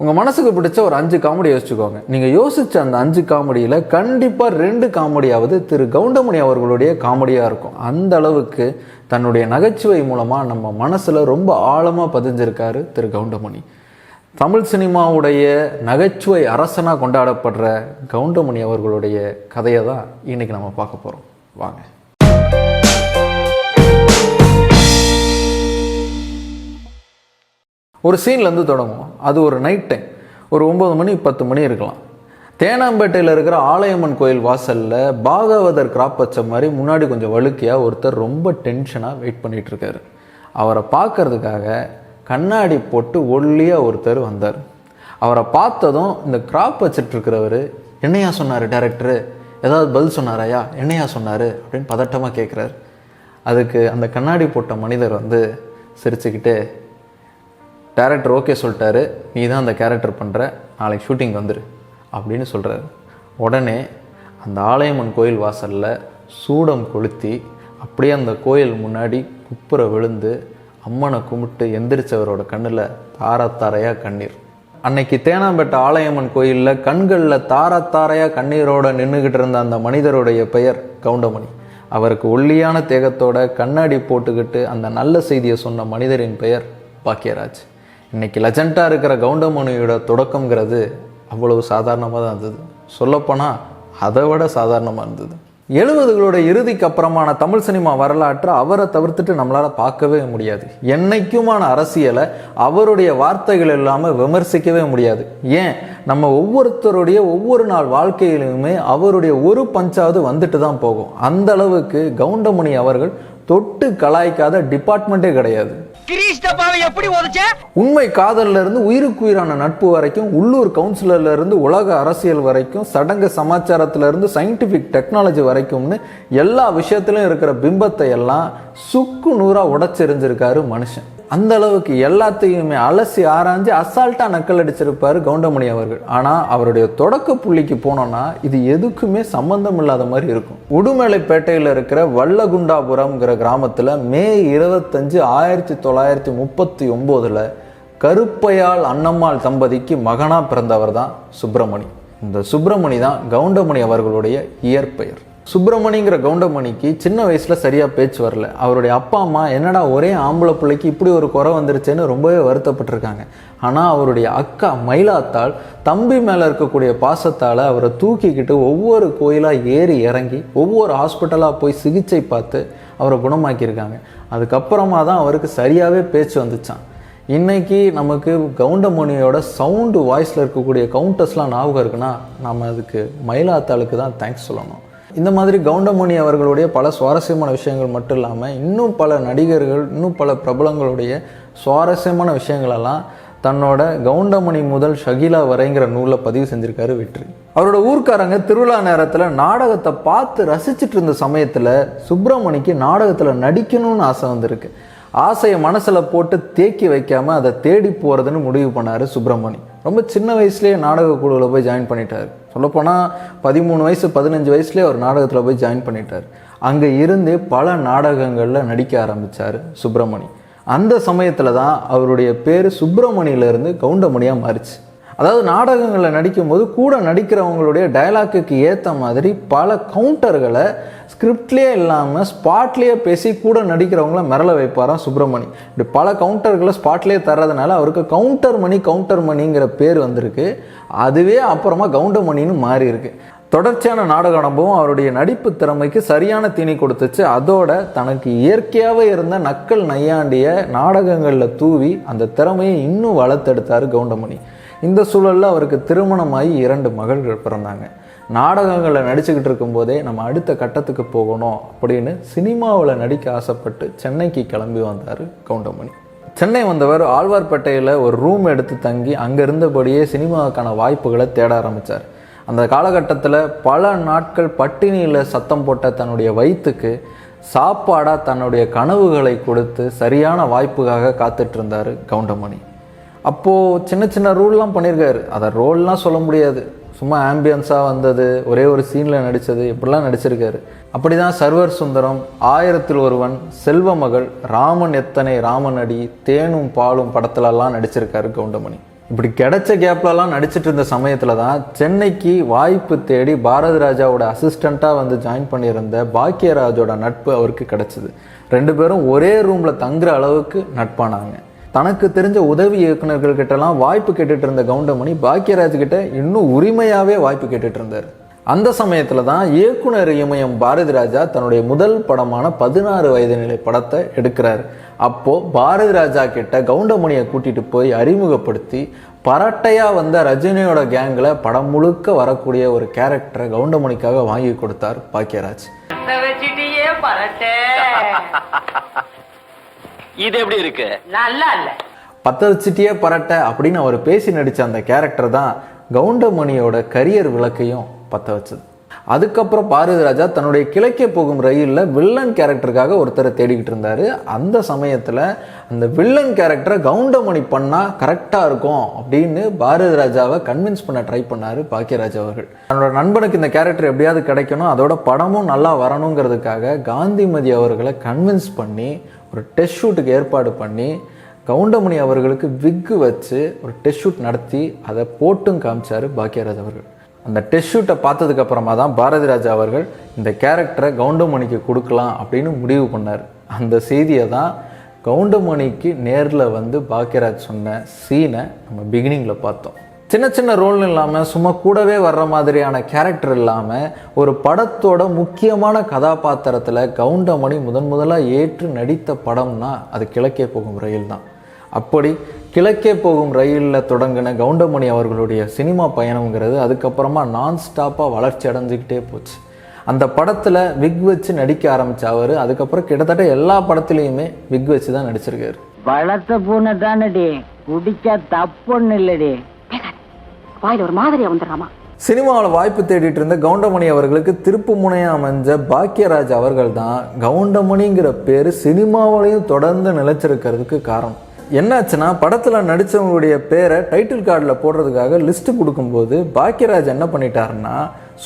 உங்கள் மனசுக்கு பிடிச்ச ஒரு அஞ்சு காமெடி யோசிச்சுக்கோங்க. நீங்கள் யோசிச்ச அந்த அஞ்சு காமெடியில் கண்டிப்பாக ரெண்டு காமெடியாவது திரு கவுண்டமணி அவர்களுடைய காமெடியாக இருக்கும். அந்த அளவுக்கு தன்னுடைய நகைச்சுவை மூலமாக நம்ம மனசில் ரொம்ப ஆழமாக பதிஞ்சிருக்காரு திரு கவுண்டமணி. தமிழ் சினிமாவுடைய நகைச்சுவை அரசனாக கொண்டாடப்படுற கவுண்டமணி அவர்களுடைய கதையை தான் இன்னைக்கு நம்ம பார்க்க போகிறோம் வாங்க. ஒரு சீன்லேருந்து தொடங்கும் அது ஒரு நைட் டைம் ஒரு ஒம்பது மணி பத்து மணி இருக்கலாம். தேனாம்பேட்டையில் இருக்கிற ஆலயம்மன் கோயில் வாசலில் பாகவதர் கிராப் வச்ச மாதிரி முன்னாடி கொஞ்சம் வழுக்கையாக ஒருத்தர் ரொம்ப டென்ஷனாக வெயிட் பண்ணிகிட்ருக்காரு இருக்காரு. அவரை பார்க்கறதுக்காக கண்ணாடி போட்டு ஒல்லியாக ஒருத்தர் வந்தார். அவரை பார்த்ததும் இந்த கிராப் வச்சிட்ருக்கிறவர் என்னையா சொன்னார் டேரக்டரு ஏதாவது பதில் சொன்னாராயா? என்னையா சொன்னார்? அப்படின்னு பதட்டமாக கேட்குறாரு அதுக்கு அந்த கண்ணாடி போட்ட மனிதர் வந்து சிரிச்சுக்கிட்டு டேரக்டர் ஓகே சொல்லிட்டாரு. நீ தான் அந்த கேரக்டர் பண்ணுற நாளைக்கு ஷூட்டிங் வந்துரு. அப்படின்னு சொல்கிறாரு உடனே அந்த ஆலயம்மன் கோயில் வாசலில் சூடம் கொளுத்தி அப்படியே அந்த கோயில் முன்னாடி குப்புற விழுந்து அம்மனை கும்பிட்டு எந்திரிச்சவரோட கண்ணில் தாரத்தாரையாக கண்ணீர். அன்னைக்கு தேனாம்பேட்டை ஆலயம்மன் கோயிலில் கண்களில் தாரத்தாரையாக கண்ணீரோட நின்றுக்கிட்டு இருந்த அந்த மனிதருடைய பெயர் கவுண்டமணி. அவருக்கு ஒல்லியான தேகத்தோட கண்ணாடி போட்டுக்கிட்டு அந்த நல்ல செய்தியை சொன்ன மனிதரின் பெயர் பாக்கியராஜ். இன்னைக்கு லெஜண்டாக இருக்கிற கவுண்டமணியோட தொடக்கங்கிறது அவ்வளவு சாதாரணமாக தான் இருந்தது. சொல்லப்போனால் அதை விட சாதாரணமாக இருந்தது. எழுபதுகளோட இறுதிக்கு அப்புறமான தமிழ் சினிமா வரலாற்றை அவரை தவிர்த்துட்டு நம்மளால் பார்க்கவே முடியாது. என்னைக்குமான அரசியலை அவருடைய வார்த்தைகள் இல்லாமல் விமர்சிக்கவே முடியாது. ஏன்? நம்ம ஒவ்வொருத்தருடைய ஒவ்வொரு நாள் வாழ்க்கையிலுமே அவருடைய ஒரு பஞ்சாவது வந்துட்டு தான் போகும். அந்த அளவுக்கு கவுண்டமணி அவர்கள் தொட்டு கலாய்க்காத டிபார்ட்மெண்ட்டே கிடையாது. கிரீஷ் டப்பாவை எப்படி உதச்ச உண்மை காதல்ல இருந்து உயிருக்கு உயிரான நட்பு வரைக்கும் உள்ளூர் கவுன்சிலர்ல இருந்து உலக அரசியல் வரைக்கும் சடங்கு சமாச்சாரத்துல இருந்து சயின்டிபிக் டெக்னாலஜி வரைக்கும்னு எல்லா விஷயத்திலும் இருக்கிற பிம்பத்தை எல்லாம் சுக்கு நூறா உடைச்செறிஞ்சிருக்காரு மனுஷன். அந்த அளவுக்கு எல்லாத்தையுமே அலசி ஆராய்ஞ்சு அசால்ட்டாக நக்கல் அடிச்சிருப்பார் கவுண்டமணி அவர்கள். ஆனால் அவருடைய தொடக்க புள்ளிக்கு போனோம்னா இது எதுக்குமே சம்பந்தம் இல்லாத மாதிரி இருக்கும். உடுமலைப்பேட்டையில் இருக்கிற வல்லகுண்டாபுரம்ங்கிற கிராமத்தில் மே இருபத்தஞ்சு ஆயிரத்தி தொள்ளாயிரத்தி முப்பத்தி ஒம்போதில் கருப்பையாள் அன்னம்மாள் தம்பதிக்கு மகனாக பிறந்தவர் தான் சுப்பிரமணி. இந்த சுப்பிரமணி தான் கவுண்டமணி அவர்களுடைய இயற்பெயர். சுப்பிரமணிங்கிற கவுண்டமணிக்கு சின்ன வயசில் சரியாக பேச்சு வரல. அவருடைய அப்பா அம்மா என்னடா ஒரே ஆம்பளை பிள்ளைக்கு இப்படி ஒரு குறை வந்துருச்சேன்னு ரொம்பவே வருத்தப்பட்டிருக்காங்க. ஆனால் அவருடைய அக்கா மயிலாத்தாள் தம்பி மேலே இருக்கக்கூடிய பாசத்தால் அவரை தூக்கிக்கிட்டு ஒவ்வொரு கோயிலாக ஏறி இறங்கி ஒவ்வொரு ஹாஸ்பிட்டலாக போய் சிகிச்சை பார்த்து அவரை குணமாக்கியிருக்காங்க. அதுக்கப்புறமா தான் அவருக்கு சரியாகவே பேச்சு வந்துச்சான் இன்றைக்கி நமக்கு கவுண்டமணியோட சவுண்டு வாய்ஸில் இருக்கக்கூடிய கவுண்டர்ஸ்லாம் ஞாபகம் இருக்குன்னா நம்ம அதுக்கு மயிலாத்தாளுக்கு தான் தேங்க்ஸ் சொல்லணும். இந்த மாதிரி கவுண்டமணி அவர்களுடைய பல சுவாரஸ்யமான விஷயங்கள் மட்டும் இல்லாமல் இன்னும் பல நடிகர்கள் இன்னும் பல பிரபலங்களுடைய சுவாரஸ்யமான விஷயங்களெல்லாம் தன்னோட கவுண்டமணி முதல் ஷகிலா வரைங்கிற நூலில் பதிவு செஞ்சிருக்காரு வெற்றி. அவரோட ஊர்க்காரங்க திருவிழா நேரத்தில் நாடகத்தை பார்த்து ரசிச்சுட்டு இருந்த சமயத்தில் சுப்பிரமணிக்கு நாடகத்தில் நடிக்கணும்னு ஆசை வந்திருக்கு. ஆசையை மனசில் போட்டு தேக்கி வைக்காம அதை தேடி போகிறதுன்னு முடிவு பண்ணார் சுப்பிரமணி. ரொம்ப சின்ன வயசுலேயே நாடக குழுவில் போய் ஜாயின் பண்ணிட்டார். சொல்லப்போனால் பதிமூணு வயசு பதினஞ்சு வயசுலேயே அவர் நாடகத்தில் போய் ஜாயின் பண்ணிட்டார். அங்கே இருந்தே பல நாடகங்களில் நடிக்க ஆரம்பித்தார் சுப்பிரமணி. அந்த சமயத்தில் தான் அவருடைய பேர் சுப்பிரமணியிலேருந்து கவுண்டமணியாக மாறிச்சு. அதாவது நாடகங்களில் நடிக்கும்போது கூட நடிக்கிறவங்களுடைய டயலாக்குக்கு ஏற்ற மாதிரி பல கவுண்டர்களை ஸ்கிரிப்ட்லேயே இல்லாமல் ஸ்பாட்லேயே பேசி கூட நடிக்கிறவங்கள மிரள வைப்பாராம் சுப்பிரமணி. இப்படி பல கவுண்டர்களை ஸ்பாட்லேயே தர்றதுனால அவருக்கு கவுண்டர் மணி கவுண்டர் மணிங்கிற பேர் வந்திருக்கு. அதுவே அப்புறமா கவுண்டர் மணின்னு மாறி இருக்கு. தொடர்ச்சியான நாடக அனுபவம் அவருடைய நடிப்பு திறமைக்கு சரியான தீனி கொடுத்துச்சு. அதோட தனக்கு இயற்கையாகவே இருந்த நக்கல் நையாண்டிய நாடகங்களில் தூவி அந்த திறமையை இன்னும் வளர்த்தெடுத்தார் கவுண்டமணி. இந்த சூழலில் அவருக்கு திருமணமாகி இரண்டு மகள்கள் பிறந்தாங்க. நாடகங்களில் நடிச்சுக்கிட்டு இருக்கும்போதே நம்ம அடுத்த கட்டத்துக்கு போகணும் அப்படின்னு சினிமாவில் நடிக்க ஆசைப்பட்டு சென்னைக்கு கிளம்பி வந்தார் கவுண்டமணி. சென்னை வந்தவர் ஆழ்வார்பேட்டையில் ஒரு ரூம் எடுத்து தங்கி அங்கே இருந்தபடியே சினிமாவுக்கான வாய்ப்புகளை தேட ஆரம்பித்தார் அந்த காலகட்டத்தில் பல நாட்கள் பட்டினியில் சத்தம் போட்ட தன்னுடைய வயிற்றுக்கு சாப்பாடாக தன்னுடைய கனவுகளை கொடுத்து சரியான வாய்ப்புக்காக காத்துட்ருந்தார் கவுண்டமணி. அப்போது சின்ன சின்ன ரூல்லாம் பண்ணியிருக்காரு அதை ரோல்லாம் சொல்ல முடியாது. சும்மா ஆம்பியன்ஸாக வந்தது ஒரே ஒரு சீனில் நடித்தது இப்படிலாம் நடிச்சிருக்காரு. அப்படி தான் சர்வர் சுந்தரம் ஆயிரத்தில் ஒருவன் செல்வமகள் ராமன் எத்தனை ராமன் அடி தேனும் பாலும் படத்துலலாம் நடிச்சிருக்காரு கவுண்டமணி. இப்படி கிடைச்ச கேப்லலாம் நடிச்சிட்டு இருந்த சமயத்தில் தான் சென்னைக்கு வாய்ப்பு தேடி பாரதி ராஜாவோட அசிஸ்டண்ட்டாக வந்து ஜாயின் பண்ணியிருந்த பாக்கியராஜோட நட்பு அவருக்கு கிடைச்சிது. ரெண்டு பேரும் ஒரே ரூமில் தங்குற அளவுக்கு நட்பானாங்க. தனக்கு தெரிஞ்ச உதவி இயக்குனர்கள் கிட்டலாம் வாய்ப்பு கேட்டுட்டு இருந்த கவுண்டமணி பாக்கியராஜ் கிட்ட இன்னும் உரிமையாகவே வாய்ப்பு கேட்டுட்டு இருந்தார் அந்த சமயத்தில் தான் இயக்குனர் இமயம் பாரதி ராஜா தன்னுடைய முதல் படமான பதினாறு வயது நிலை படத்தை எடுக்கிறாரு. அப்போ பாரதி ராஜா கிட்ட கவுண்டமணியை கூட்டிட்டு போய் அறிமுகப்படுத்தி பரட்டையா வந்த ரஜினியோட கேங்கில் படம் முழுக்க வரக்கூடிய ஒரு கேரக்டரை கவுண்டமணிக்காக வாங்கி கொடுத்தார் பாக்கியராஜ். இது எப்படி இருக்கு? நல்லா இல்ல. பத்த வச்சுட்டியே பரட்ட அப்படின்னு அவர் பேசி நடித்த அந்த கேரக்டர் தான் கவுண்டமணியோட கரியர் விளக்கையும் பத்த வச்சது. அதுக்கப்புறம் பாரதி ராஜா தன்னுடைய கிழக்கே போகும் ரயிலில் வில்லன் கேரக்டருக்காக ஒருத்தரை தேடிக்கிட்டு இருந்தாரு. அந்த சமயத்தில் அந்த வில்லன் கேரக்டரை கவுண்டமணி பண்ணால் கரெக்டாக இருக்கும் அப்படின்னு பாரதி ராஜாவை கன்வின்ஸ் பண்ண ட்ரை பண்ணார் பாக்கியராஜ் அவர்கள். தன்னோட நண்பனுக்கு இந்த கேரக்டர் எப்படியாவது கிடைக்கணும் அதோட படமும் நல்லா வரணுங்கிறதுக்காக காந்திமதி அவர்களை கன்வின்ஸ் பண்ணி ஒரு டெஸ்ட் ஷூட்டுக்கு ஏற்பாடு பண்ணி கவுண்டமணி அவர்களுக்கு விக்கு வச்சு ஒரு டெஸ்ட் ஷூட் நடத்தி அதை போட்டும் காமிச்சார் பாக்கியராஜ் அவர்கள். அந்த டெஸ்ட் ஷூட்டை பார்த்ததுக்கு அப்புறமா தான் பாரதி ராஜா அவர்கள் இந்த கேரக்டரை கவுண்டமணிக்கு கொடுக்கலாம் அப்படின்னு முடிவு பண்ணார். அந்த செய்தியை தான் கவுண்டமணிக்கு நேரில் வந்து பாக்கியராஜ் சொன்ன சீனை நம்ம பிகினிங்கில் பார்த்தோம். சின்ன சின்ன ரோல் இல்லாமல் சும்மா கூடவே வர்ற மாதிரியான கேரக்டர் இல்லாமல் ஒரு படத்தோட முக்கியமான கதாபாத்திரத்தில் கவுண்டமணி முதன் முதலாக ஏற்று நடித்த படம்னா அது கிழக்கே போகும் ரயில் தான். அப்படி கிழக்கே போகும் ரயிலில் தொடங்கின கவுண்டமணி அவர்களுடைய சினிமா பயணம்ங்கிறது அதுக்கப்புறமா நான் ஸ்டாப்பாக வளர்ச்சி அடைஞ்சிக்கிட்டே போச்சு. அந்த படத்தில் விக் வச்சு நடிக்க ஆரம்பிச்ச அவர் அதுக்கப்புறம் கிட்டத்தட்ட எல்லா படத்துலேயுமே விக் வச்சு தான் நடிச்சிருக்காரு. வளர்த்த பூனை தானடி குடிச்சா தப்புன்னு இல்லடி. வாயில் ஒரு மாதிரியா வந்துடுறாமா? சினிமாவில் வாய்ப்பு தேடிட்டு இருந்த கவுண்டமணி அவர்களுக்கு திருப்பு முனையாக அமைஞ்ச பாக்கியராஜ் அவர்கள் தான் கவுண்டமணிங்கிற பேர் சினிமாவிலையும் தொடர்ந்து நிலைச்சிருக்கிறதுக்கு காரணம். என்னாச்சுன்னா படத்தில் நடித்தவங்களுடைய பேரை டைட்டில் கார்டில் போடுறதுக்காக லிஸ்ட்டு கொடுக்கும்போது பாக்கியராஜ் என்ன பண்ணிட்டாருன்னா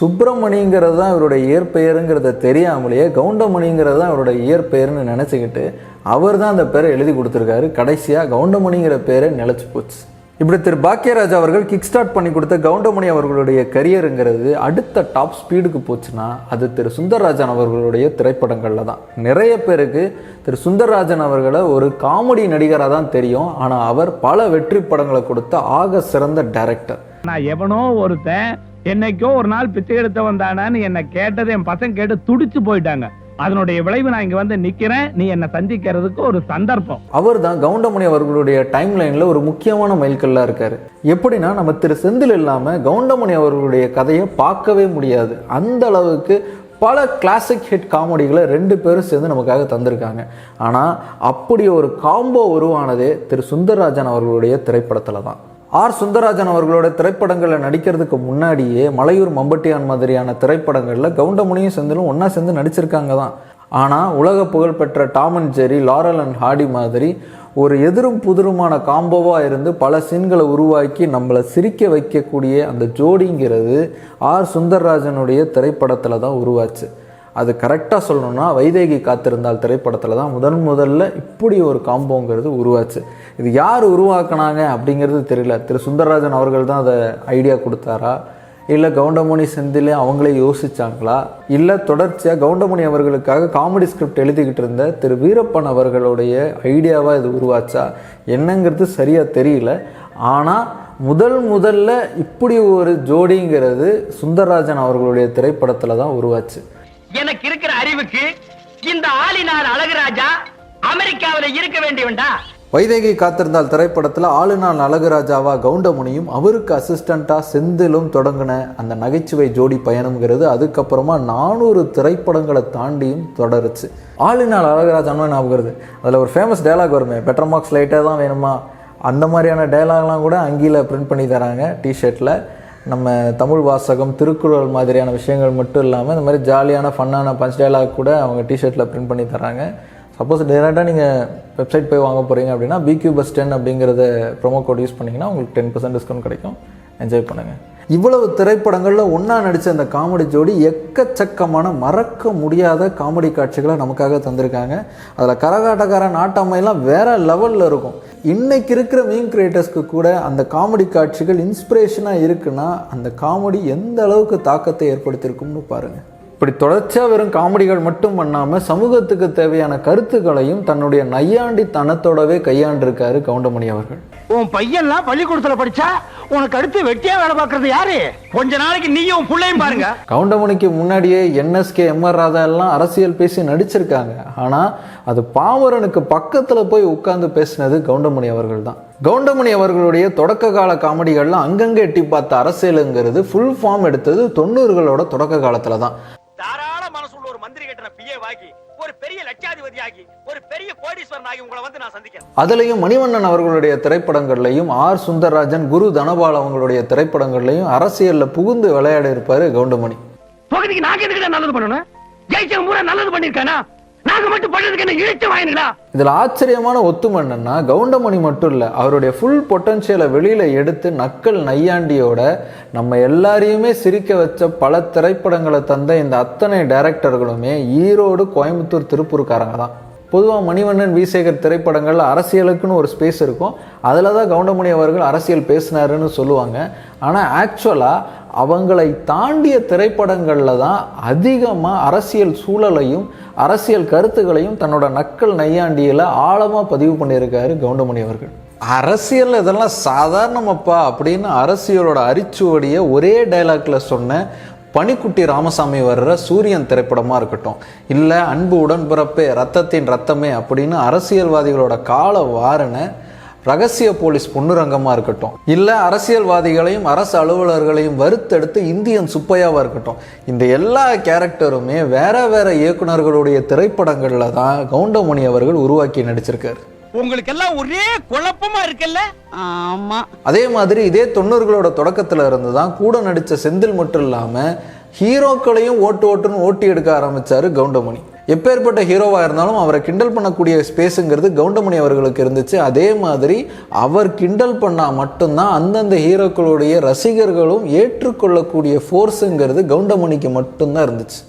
சுப்பிரமணிங்கிறது தான் இவருடைய இயற்பெயருங்கிறத தெரியாமலேயே கவுண்டமணிங்கிறது தான் இவருடைய இயற்பெயர்னு நினச்சிக்கிட்டு அவர் தான் அந்த பேரை எழுதி கொடுத்துருக்காரு. கடைசியாக கவுண்டமணிங்கிற பேரை நிலச்சி போச்சு. இப்படி திரு பாக்கியராஜ் அவர்கள் கிக் ஸ்டார்ட் பண்ணி கொடுத்த கவுண்டமணி அவர்களுடைய கரியருங்கிறது அடுத்த டாப் ஸ்பீடுக்கு போச்சுன்னா அது திரு சுந்தரராஜன் அவர்களுடைய திரைப்படங்களில் தான். நிறைய பேருக்கு திரு சுந்தரராஜன் அவர்களை ஒரு காமெடி நடிகராக தான் தெரியும். ஆனால் அவர் பல வெற்றி படங்களை கொடுத்த ஆக சிறந்த டைரக்டர் நான் எவனோ ஒருத்தன் என்னைக்கோ ஒரு நாள் பிச்சை எடுத்த வந்தானான்னு என்னை கேட்டது என் பசங்க கேட்டு துடிச்சு போயிட்டாங்க. அதனுடைய விளைவு நான் இங்க வந்து நிக்கிறேன். நீ என்ன சந்திக்கிறதுக்கு ஒரு சந்தர்ப்பம். அவர் தான் கவுண்டமணி அவர்களுடைய டைம் லைன்ல ஒரு முக்கியமான மைல்கல்லா இருக்கார். எப்படின்னா நம்ம திரு செந்தில் இல்லாமல் கவுண்டமணி அவர்களுடைய கதையை பார்க்கவே முடியாது. அந்த அளவுக்கு பல கிளாசிக் ஹிட் காமெடிகளை ரெண்டு பேரும் சேர்ந்து நமக்காக தந்திருக்காங்க. ஆனால் அப்படி ஒரு காம்போ உருவானதே திரு சுந்தரராஜன் அவர்களுடைய திரைப்படத்தில் தான் ஆர். சுந்தரராஜன் அவர்களோட திரைப்படங்களில் நடிக்கிறதுக்கு முன்னாடியே மலையூர் மம்பட்டியான் மாதிரியான திரைப்படங்களில் கவுண்டமுனியும் செந்திலும் ஒன்றா சேர்ந்து நடிச்சிருக்காங்க தான். ஆனால் உலக புகழ்பெற்ற Tom and Jerry Laurel and Hardy மாதிரி ஒரு எதிரும் புதிருமான காம்போவாக இருந்து பல சீன்களை உருவாக்கி நம்மளை சிரிக்க வைக்கக்கூடிய அந்த ஜோடிங்கிறது ஆர். சுந்தரராஜனுடைய திரைப்படத்தில் தான் உருவாச்சு. அது கரெக்டாக சொல்லணும்னா வைதேகி காத்திருந்தால் திரைப்படத்தில் தான் முதன் முதல்ல இப்படி ஒரு காம்போங்கிறது உருவாச்சு. இது யார் உருவாக்குனாங்க அப்படிங்கிறது தெரியல. திரு சுந்தரராஜன் அவர்கள் தான் அதை ஐடியா கொடுத்தாரா? இல்லை கவுண்டமணி செந்திலே அவங்களே யோசிச்சாங்களா? இல்லை தொடர்ச்சியாக கவுண்டமணி அவர்களுக்காக காமெடி ஸ்கிரிப்ட் எழுதிக்கிட்டு இருந்த திரு வீரப்பன் அவர்களுடைய ஐடியாவாக இது உருவாச்சா? என்னங்கிறது சரியாக தெரியல. ஆனால் முதல் முதல்ல இப்படி ஒரு ஜோடிங்கிறது சுந்தரராஜன் அவர்களுடைய திரைப்படத்தில் தான் உருவாச்சு. எனக்கு இருக்கிற அறிவுக்கு இந்த ஆளினார் அழகுராஜா அமெரிக்காவில இருக்க வேண்டியவன்டா. வைதேகி காத்திருந்தால் திரைப்படத்தில் ஆளுநாள் அழகுராஜாவா கவுண்டமுனியும் அவருக்கு அசிஸ்டண்ட்டாக செந்திலும் தொடங்கின அந்த நகைச்சுவை ஜோடி பயணம்ங்கிறது அதுக்கப்புறமா நானூறு திரைப்படங்களை தாண்டியும் தொடருச்சு. ஆளுநாள் அழகுராஜான்னு ஞாபகம் வருது. அதில் ஒரு ஃபேமஸ் டைலாக் வருமே பெட்டர் மார்க்ஸ் லைட்டாக தான் வேணுமா? அந்த மாதிரியான டைலாக்லாம் கூட அங்கீல பிரிண்ட் பண்ணி தராங்க டிஷர்ட்டில் நம்ம தமிழ் வாசகம் திருக்குறள் மாதிரியான விஷயங்கள் மட்டும் இல்லாமல் இந்த மாதிரி ஜாலியான ஃபன்னான பஞ்ச் டைலாக் கூட அவங்க டிஷர்ட்டில் பிரிண்ட் பண்ணி தராங்க சப்போஸ் டேரெக்டாக நீங்கள் வெப்சைட் போய் வாங்க போகிறீங்க அப்படின்னா பிக்யூ பஸ் டென் அப்படிங்கிறத ப்ரோமோ கோட் யூஸ் பண்ணிங்கன்னா உங்களுக்கு டென் பர்சன்ட் டிஸ்கவுண்ட் கிடைக்கும். என்ஜாய் பண்ணுங்கள் இவ்வளவு திரைப்படங்களில் ஒன்றா நடித்த அந்த காமெடி ஜோடி எக்கச்சக்கமான மறக்க முடியாத காமெடி காட்சிகளை நமக்காக தந்திருக்காங்க. அதில் கரகாட்டக்கார நாட்டாமையெல்லாம் வேறு லெவலில் இருக்கும். இன்றைக்கி இருக்கிற மீன் கிரியேட்டர்ஸ்க்கு கூட அந்த காமெடி காட்சிகள் இன்ஸ்பிரேஷனாக இருக்குன்னா அந்த காமெடி எந்த அளவுக்கு தாக்கத்தை ஏற்படுத்தியிருக்கும்னு பாருங்கள் இப்படி தொடர்ச்சியாக வெறும் காமெடிகள் மட்டும் பண்ணாமல் சமூகத்துக்கு தேவையான கருத்துக்களையும் தன்னுடைய நையாண்டி தனத்தோடவே கையாண்டிருக்காரு கவுண்டமணி அவர்கள். உன் பையன்லாம் பள்ளிக்கூடத்துல படிச்சா உனக்கு அடுத்து வெட்டியா வேலை பார்க்கறது யாரு? கொஞ்ச நாளைக்கு நீயும் உன் புள்ளையும் பாருங்க. கவுண்டமணிக்கு முன்னாடியே என்எஸ்கே எம்ஆர் ராதா எல்லாம் அரசியல் பேசி நடிச்சிருக்காங்க. ஆனால் அது பாமரனுக்கு பக்கத்தில் போய் உட்கார்ந்து பேசினது கவுண்டமணி அவர்கள் தான். கவுண்டமணி அவர்களுடைய தொடக்க கால காமெடிகள்லாம் அங்கங்கே எட்டி பார்த்த அரசியலுங்கிறது ஃபுல் ஃபார்ம் எடுத்தது தொண்ணூறுகளோட தொடக்க காலத்தில் தான். தாராள மனசுள்ள ஒரு மந்திரி கட்டின பிஏ வாகி ஒரு பெரிய லட்சாதிபதி ஆகி ஒரு பெரிய கோடீஸ்வரன் ஆகி உங்களை வந்து நான் சந்திக்கிறேன். அதுலேயும் மணிவண்ணன் அவர்களுடைய திரைப்படங்கள்லையும் ஆர் சுந்தரராஜன் குரு தனபால் அவங்களுடைய திரைப்படங்கள்லையும் அரசியலில் புகுந்து விளையாடி இருப்பார் கவுண்டமணி. பகுதிக்கு நாங்க எதுக்கு நல்லது பண்ணணும். ஜெயிச்சவன் பூரா நல்லது பண்ணிருக்கானா நாங்க மட்டும் பண்றதுக்கு என்ன இழுத்து வாங்கினா இதில் ஆச்சரியமான ஒத்துமை என்னன்னா கவுண்டமணி மட்டும் இல்லை அவருடைய ஃபுல் பொட்டன்ஷியலை வெளியில எடுத்து நக்கல் நையாண்டியோட நம்ம எல்லாரையுமே சிரிக்க வச்ச பல திரைப்படங்களை தந்த இந்த அத்தனை டைரக்டர்களுமே ஈரோடு கோயம்புத்தூர் திருப்பூர்காரங்க தான். பொதுவாக மணிவண்ணன் விசேகர் திரைப்படங்களில் அரசியலுக்குன்னு ஒரு ஸ்பேஸ் இருக்கும். அதில் தான் கவுண்டமணி அவர்கள் அரசியல் பேசினாருன்னு சொல்லுவாங்க. ஆனால் ஆக்சுவலாக அவங்களை தாண்டிய திரைப்படங்களில் தான் அதிகமாக அரசியல் சூழலையும் அரசியல் கருத்துக்களையும் தன்னோட நக்கல் நையாண்டியில் ஆழமாக பதிவு பண்ணியிருக்காரு கவுண்டமணி அவர்கள். அரசியல் இதெல்லாம் சாதாரணமப்பா அப்படின்னு அரசியலோட அரிச்சுவடியை ஒரே டைலாக்ல சொன்ன பனிக்குட்டி ராமசாமி வர்ற சூரியன் திரைப்படமாக இருக்கட்டும். இல்லை அன்பு உடன்பிறப்பே ரத்தத்தின் ரத்தமே அப்படின்னு அரசியல்வாதிகளோட கால வாரண ரகசிய போலீஸ் பொன்னுரங்கமாக இருக்கட்டும். இல்லை அரசியல்வாதிகளையும் அரசு அலுவலர்களையும் வறுத்தெடுத்து இந்தியன் சுப்பையாவாக இருக்கட்டும். இந்த எல்லா கேரக்டருமே வேற வேற இயக்குனர்களுடைய திரைப்படங்களில் தான் கவுண்டமணி அவர்கள் உருவாக்கி நடிச்சிருக்காரு. உங்களுக்கு எல்லாம் ஒரே குழப்பமா இருக்குல்ல? ஆமா. அதே மாதிரி இதே தொண்ணூறுகளோட தொடக்கத்துல இருந்து தான் கூட நடித்த செந்தில் மட்டும் இல்லாமல் ஹீரோக்களையும் ஓட்டு ஓட்டுன்னு ஓட்டி எடுக்க ஆரம்பிச்சாரு கவுண்டமணி. எப்பேற்பட்ட ஹீரோவா இருந்தாலும் அவரை கிண்டல் பண்ணக்கூடிய ஸ்பேஸுங்கிறது கவுண்டமணி அவர்களுக்கு இருந்துச்சு. அதே மாதிரி அவர் கிண்டல் பண்ணா மட்டும்தான் அந்தந்த ஹீரோக்களுடைய ரசிகர்களும் ஏற்றுக்கொள்ளக்கூடிய ஃபோர்ஸுங்கிறது கவுண்டமணிக்கு மட்டும்தான் இருந்துச்சு.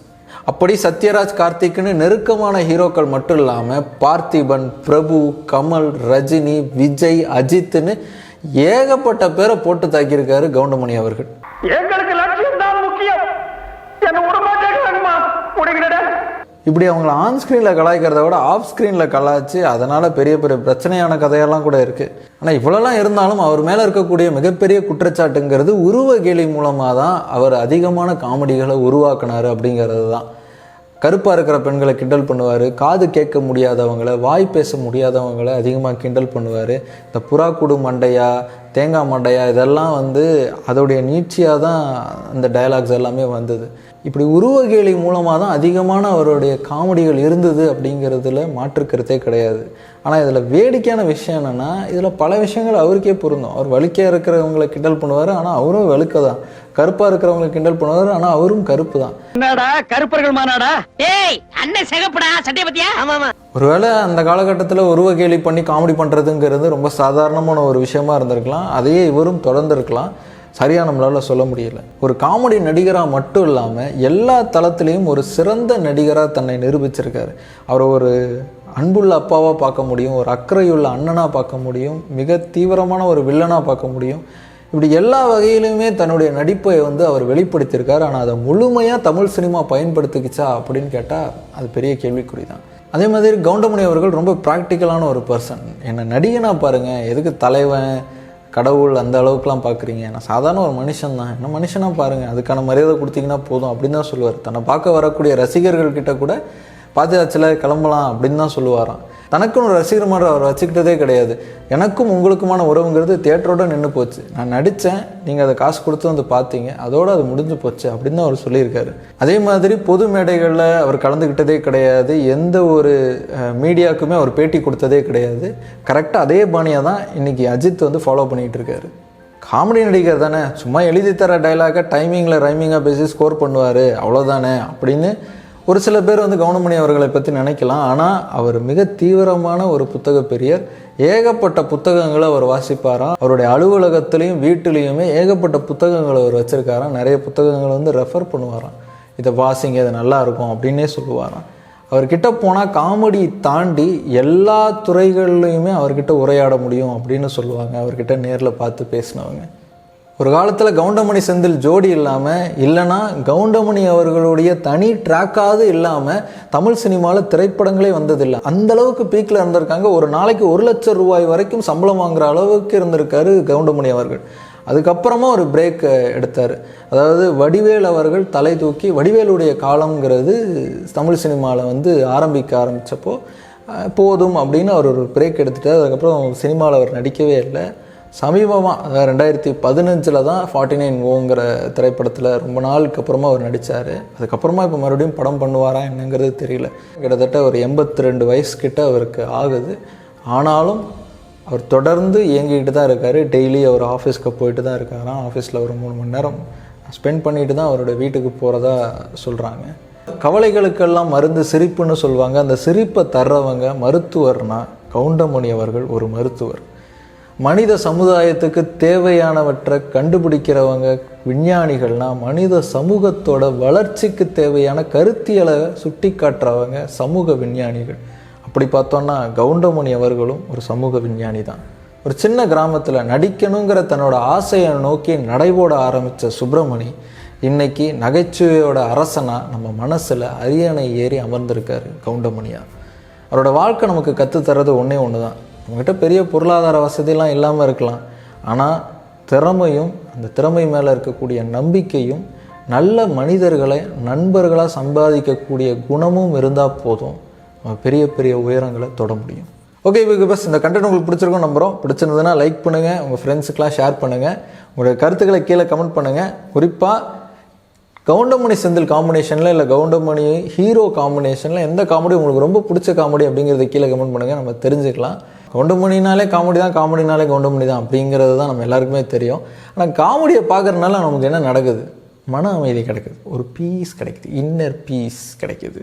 அப்படி சத்யராஜ் கார்த்திக்னு நெருக்கமான ஹீரோக்கள் மட்டும் இல்லாமல் பார்த்திபன் பிரபு கமல் ரஜினி விஜய் அஜித்னு ஏகப்பட்ட பேரை போட்டு தாக்கியிருக்காரு கவுண்டமணி அவர்கள். எங்களுக்கு லட்சியம் தான் முக்கியம் என்ன உடம்பாட்டே வேணுமா முடிகிறட இப்படி அவங்கள ஆன் ஸ்க்ரீனில் கலாய்க்கிறத விட ஆஃப் ஸ்க்ரீனில் கலாய்ச்சி அதனால் பெரிய பெரிய பிரச்சனையான கதையெல்லாம் கூட இருக்குது ஆனால் இவ்வளோலாம் இருந்தாலும் அவர் மேலே இருக்கக்கூடிய மிகப்பெரிய குற்றச்சாட்டுங்கிறது உருவ கேலி மூலமாக தான் அவர் அதிகமான காமெடிகளை உருவாக்கினார் அப்படிங்கிறது தான். கருப்பாக இருக்கிற பெண்களை கிண்டல் பண்ணுவார் காது கேட்க முடியாதவங்களை வாய் பேச முடியாதவங்களை அதிகமாக கிண்டல் பண்ணுவார். இந்த புறா குடு மண்டையா தேங்காய் மண்டையா இதெல்லாம் வந்து அதோடைய நீட்சியாக தான் அந்த டயலாக்ஸ் எல்லாமே வந்தது. இப்படி உருவகேலி மூலமாக தான் அதிகமான அவருடைய காமெடிகள் இருந்தது அப்படிங்கிறதுல மாற்றுக்கருத்தே கிடையாது. ஆனால் இதில் வேடிக்கையான விஷயம் என்னென்னா இதில் பல விஷயங்கள் அவருக்கே பொருந்தும். அவர் வலிக்கையாக இருக்கிறவங்களை கிண்டல் பண்ணுவார் ஆனால் அவரும் வெளுக்க தான் கருப்பாக இருக்கிறவங்களை கிண்டல் பண்ணுவார் ஆனால் அவரும் கருப்பு தான் என்னடா கருப்பர்கள் மாநாடா? டேய் அண்ணன் சிகப்புடா சட்டை பத்தியா? ஆமா ஆமா ஒருவேளை அந்த காலகட்டத்தில் உருவ கேலி பண்ணி காமெடி பண்ணுறதுங்கிறது ரொம்ப சாதாரணமான ஒரு விஷயமா இருந்திருக்கலாம். அதையே இவரும் தொடர்ந்துருக்கலாம். சரியாக நம்மளால் சொல்ல முடியல. ஒரு காமெடி நடிகராக மட்டும் இல்லாமல் எல்லா தளத்துலேயும் ஒரு சிறந்த நடிகராக தன்னை நிரூபிச்சிருக்காரு. அவர் ஒரு அன்புள்ள அப்பாவாக பார்க்க முடியும் ஒரு அக்கறையுள்ள அண்ணனாக பார்க்க முடியும் மிக தீவிரமான ஒரு வில்லனாக பார்க்க முடியும். இப்படி எல்லா வகையிலுமே தன்னுடைய நடிப்பை வந்து அவர் வெளிப்படுத்தியிருக்கார். ஆனால் அதை முழுமையாக தமிழ் சினிமா பயன்படுத்திக்கிச்சா அப்படின்னு கேட்டால் அது பெரிய கேள்விக்குறி தான் அதே மாதிரி கவுண்டமணி அவர்கள் ரொம்ப ப்ராக்டிக்கலான ஒரு பர்சன் என்னை நடிகனாக பாருங்கள் எதுக்கு தலைவன் கடவுள் அந்த அளவுக்குலாம் பார்க்குறீங்க. நான் சாதாரண ஒரு மனுஷன் தான் என்ன மனுஷனாக பாருங்கள் அதுக்கான மரியாதை கொடுத்தீங்கன்னா போதும் அப்படின்னு தான் சொல்லுவார். தன்னை பார்க்க வரக்கூடிய ரசிகர்கள் கிட்ட கூட பாத்தியாச்சில் கிளம்பலாம் அப்படின்னு தான் சொல்லுவாராம். தனக்குன்னு ஒரு ரசிகர் மாதிரி அவர் வச்சுக்கிட்டதே கிடையாது. எனக்கும் உங்களுக்குமான உறவுங்கிறது தேட்டரோட நின்று போச்சு. நான் நடித்தேன். நீங்கள் அதை காசு கொடுத்து வந்து பார்த்தீங்க. அதோடு அது முடிஞ்சு போச்சு அப்படின்னு தான் அவர் சொல்லியிருக்காரு. அதே மாதிரி பொது மேடைகளில் அவர் கலந்துக்கிட்டதே கிடையாது. எந்த ஒரு மீடியாவுக்குமே அவர் பேட்டி கொடுத்ததே கிடையாது. கரெக்டாக அதே பாணியாக தான் இன்றைக்கி அஜித் வந்து ஃபாலோ பண்ணிகிட்டு இருக்காரு. காமெடி நடிகர் தானே. சும்மா எழுதி தர டைலாக டைமிங்கில் ரைமிங்காக பேசி ஸ்கோர் பண்ணுவார். அவ்வளோதானே அப்படின்னு ஒரு சில பேர் வந்து கவுனமணி அவர்களை பற்றி நினைக்கலாம். ஆனால் அவர் மிக தீவிரமான ஒரு புத்தக பெரியர். ஏகப்பட்ட புத்தகங்களை அவர் வாசிப்பாராம். அவருடைய அலுவலகத்திலையும் வீட்டிலையுமே ஏகப்பட்ட புத்தகங்களை அவர் வச்சுருக்காராம். நிறைய புத்தகங்களை வந்து ரெஃபர் பண்ணுவாராம். இதை வாசிங்க இது நல்லா இருக்கும் அப்படின்னே சொல்லுவாராம். அவர்கிட்ட போனால் காமெடி தாண்டி எல்லா துறைகள்லையுமே அவர்கிட்ட உரையாட முடியும் அப்படின்னு சொல்லுவாங்க. அவர்கிட்ட நேரில் பார்த்து பேசினவங்க. ஒரு காலத்தில் கவுண்டமணி செந்தில் ஜோடி இல்லாமல் இல்லைன்னா கவுண்டமணி அவர்களுடைய தனி ட்ராக்காவது இல்லாமல் தமிழ் சினிமாவில் திரைப்படங்களே வந்ததில்லை. அந்த அளவுக்கு பீக்கில் இருந்திருக்காங்க. ஒரு நாளைக்கு ஒரு லட்சம் ரூபாய் வரைக்கும் சம்பளம் வாங்குற அளவுக்கு இருந்திருக்காரு கவுண்டமணி அவர்கள். அதுக்கப்புறமா ஒரு பிரேக் எடுத்தார். அதாவது வடிவேல் அவர்கள் தலை தூக்கி வடிவேலுடைய காலம்ங்கிறது தமிழ் சினிமாவில் வந்து ஆரம்பிக்க ஆரம்பித்தப்போ போதும் அப்படின்னு அவர் ஒரு பிரேக் எடுத்துட்டார். அதுக்கப்புறம் சினிமாவில் அவர் நடிக்கவே இல்லை. சமீபமாக ரெண்டாயிரத்தி பதினஞ்சில் தான் ஃபார்ட்டி நைன் ஓங்கிற திரைப்படத்தில் ரொம்ப நாளுக்கு அப்புறமா அவர் நடித்தார் அதுக்கப்புறமா இப்போ மறுபடியும் படம் பண்ணுவாரா என்னங்கிறது தெரியல. கிட்டத்தட்ட ஒரு எண்பத்தி ரெண்டு வயசுக்கிட்ட அவருக்கு ஆகுது. ஆனாலும் அவர் தொடர்ந்து இயங்கிக்கிட்டு தான் இருக்கார். டெய்லி அவர் ஆஃபீஸ்க்கு போயிட்டு தான் இருக்காராம் ஆஃபீஸில் ஒரு மூணு மணி நேரம் ஸ்பெண்ட் பண்ணிட்டு தான் அவரோட வீட்டுக்கு போகிறதா சொல்கிறாங்க கவலைகளுக்கெல்லாம் மருந்து சிரிப்புன்னு சொல்லுவாங்க. அந்த சிரிப்பை தர்றவங்க மருத்துவர்னா கவுண்டமணி அவர்கள் ஒரு மருத்துவர். மனித சமுதாயத்துக்கு தேவையானவற்றை கண்டுபிடிக்கிறவங்க விஞ்ஞானிகள்னா மனித சமூகத்தோட வளர்ச்சிக்கு தேவையான கருத்தியலை சுட்டி காட்டுறவங்க சமூக விஞ்ஞானிகள். அப்படி பார்த்தோன்னா கவுண்டமணி அவர்களும் ஒரு சமூக விஞ்ஞானி தான். ஒரு சின்ன கிராமத்தில் நடிக்கணுங்கிற தன்னோட ஆசையை நோக்கி நடைபோட ஆரம்பித்த சுப்பிரமணி இன்னைக்கு நகைச்சுவையோட அரசனாக நம்ம மனசில் அரியணை ஏறி அமர்ந்திருக்காரு கவுண்டமணியா. அவரோட வாழ்க்கை நமக்கு கற்றுத்தரது ஒன்றே ஒன்று தான் உங்கள்கிட்ட பெரிய பொருளாதார வசதியெலாம் இல்லாமல் இருக்கலாம். ஆனால் திறமையும் அந்த திறமை மேலே இருக்கக்கூடிய நம்பிக்கையும் நல்ல மனிதர்களை நண்பர்களாக சம்பாதிக்கக்கூடிய குணமும் இருந்தால் போதும். நம்ம பெரிய பெரிய உயரங்களை தொட முடியும். ஓகே இப்போ பஸ் இந்த கண்டென்ட் உங்களுக்கு பிடிச்சிருக்கும் நம்புகிறோம் பிடிச்சிருந்ததுன்னா லைக் பண்ணுங்கள் உங்கள் ஃப்ரெண்ட்ஸுக்கெலாம் ஷேர் பண்ணுங்கள் உங்களுடைய கருத்துக்களை கீழே கமெண்ட் பண்ணுங்கள் குறிப்பாக கவுண்டமணி செந்தில் காம்பினேஷனில் இல்லை கவுண்டமணி ஹீரோ காம்பினேஷனில் எந்த காமெடி உங்களுக்கு ரொம்ப பிடிச்ச காமெடி அப்படிங்கிறத கீழே கமெண்ட் பண்ணுங்கள் நம்ம தெரிஞ்சுக்கலாம். கவுண்டமணினாலே காமெடி தான் காமெடினாலே கவுண்டமணி தான் அப்படிங்கிறது தான் நம்ம எல்லாருக்குமே தெரியும். ஆனால் காமெடியை பார்க்குறதுனால நமக்கு என்ன நடக்குது? மன அமைதி கிடைக்குது. ஒரு பீஸ் கிடைக்குது. இன்னர் பீஸ் கிடைக்குது.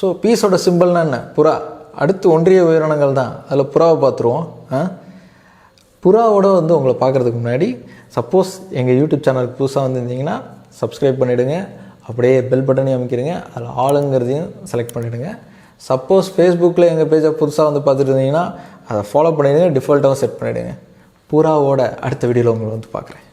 ஸோ பீஸோட சிம்பிள்னா என்ன? புறா. அடுத்து ஒன்றிய உயிரினங்கள் தான். அதில் புறாவை பார்த்துருவோம். ஆ? புறாவோட வந்து உங்களை பார்க்குறதுக்கு முன்னாடி சப்போஸ் எங்கள் யூடியூப் சேனலுக்கு புதுசாக வந்திருந்தீங்கன்னா சப்ஸ்கிரைப் பண்ணிவிடுங்க அப்படியே பெல் பட்டனையும் அமைக்கிறீங்க அதில் ஆளுங்கிறதையும் செலக்ட் பண்ணிவிடுங்க சப்போஸ் ஃபேஸ்புக்கில் எங்கள் பேஜை புதுசாக வந்து பார்த்துட்டு இருந்தீங்கன்னா அதை ஃபாலோ பண்ணிவிடுங்க டிஃபால்ட்டாகவும் செட் பண்ணிவிடுங்க பூராவோட அடுத்த வீடியோவில் உங்களை வந்து பார்க்குறேன்.